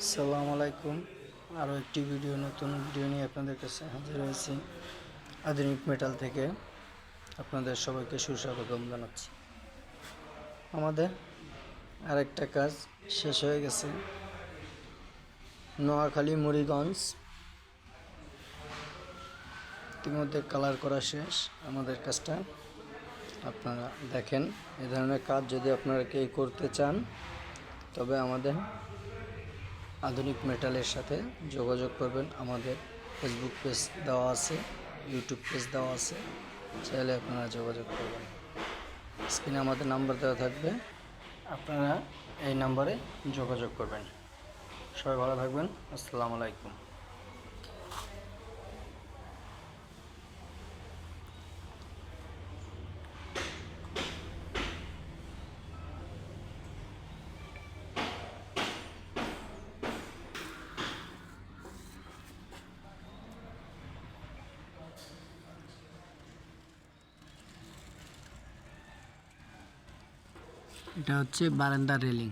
আসসালামু আলাইকুম। আরও একটি ভিডিও, নতুন ভিডিও নিয়ে আপনাদের কাছে হাজির হয়েছি আধুনিক মেটাল থেকে। আপনাদের সবাইকে সুস্বাগতম জানাচ্ছি। আমাদের আরেকটা কাজ শেষ হয়ে গেছে। নোয়াখালী, মুড়িগঞ্জ। ইতিমধ্যে কালার করা শেষ। আমাদের কাজটা আপনারা দেখেন। এ ধরনের কাজ যদি আপনারা কেউ করতে চান, তবে আমাদের আধুনিক মেটালের সাথে যোগাযোগ করবেন। আমাদের ফেসবুক পেজ দেওয়া আছে ইউটিউব পেজ দেওয়া আছে। চাইলে আপনারা যোগাযোগ করবেন। স্ক্রিনে আমাদের নাম্বার দেওয়া থাকবে। আপনারা এই নাম্বারে যোগাযোগ করবেন। সবাই ভালো থাকবেন। আসসালামু আলাইকুম। এটা হচ্ছে বারান্দা রেলিং।